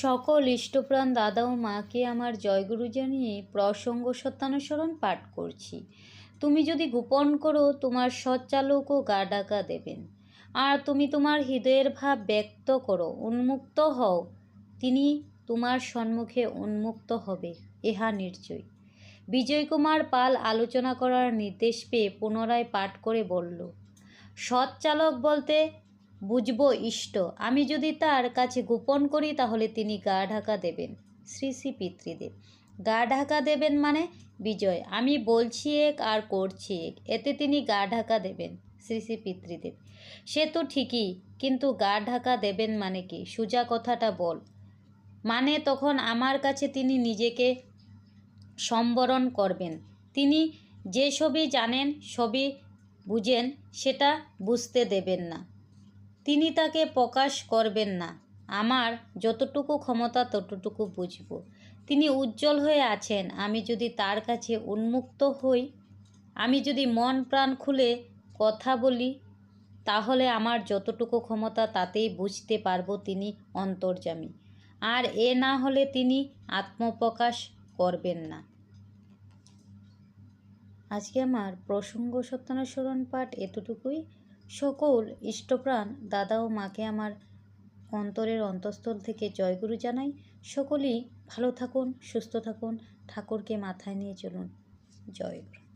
সকল ইষ্টপ্রাণ দাদা ও মাকে আমার জয়গুরু জানিয়ে প্রসঙ্গ সত্যানুসরণ পাঠ করছি। তুমি যদি গোপন করো, তোমার সচ্চালকও গা ডাকা দেবেন। আর তুমি তোমার হৃদয়ের ভাব ব্যক্ত করো, উন্মুক্ত হও। তিনি তোমার সম্মুখে উন্মুক্ত হবে, ইহা নিশ্চয়। বিজয় কুমার পাল আলোচনা করার নির্দেশ পেয়ে পুনরায় পাঠ করে বলল, সৎচালক বলতে বুঝব ইষ্ট। আমি যদি তার কাছে গোপন করি, তাহলে তিনি গা ঢাকা দেবেন। শ্রী শ্রী পিতৃদেব। গা ঢাকা দেবেন মানে বিজয়। আমি বলছি এক আর করছি এক। এতে তিনি গা ঢাকা দেবেন। শ্রী শ্রী পিতৃদেব। সে তো ঠিকই, কিন্তু গা ঢাকা দেবেন মানে কি? সুজা কথাটা বল। মানে তখন আমার কাছে তিনি নিজেকে সম্বরণ করবেন। তিনি যে সবই জানেন, সবই বুঝেন, সেটা বুঝতে দেবেন না। তিনি তাকে প্রকাশ করবেন না। আমার যতটুকু ক্ষমতা, ততটুকু বুঝব। তিনি উজ্জ্বল হয়ে আছেন। আমি যদি তার কাছে উন্মুক্ত হই, আমি যদি মন প্রাণ খুলে কথা বলি, তাহলে আমার যতটুকু ক্ষমতা, তাতেই বুঝতে পারব তিনি অন্তর্যামী। আর এ না হলে তিনি আত্মপ্রকাশ করবেন না। আজকে আমার প্রসঙ্গ সত্যানুসরণ পাঠ এতটুকুই। সকল ইষ্টপ্রাণ দাদা ও মাকে আমার অন্তরের অন্তঃস্থল থেকে জয়গুরু জানাই। সকলেই ভালো থাকুন, সুস্থ থাকুন, ঠাকুরকে মাথায় নিয়ে চলুন। জয়গুরু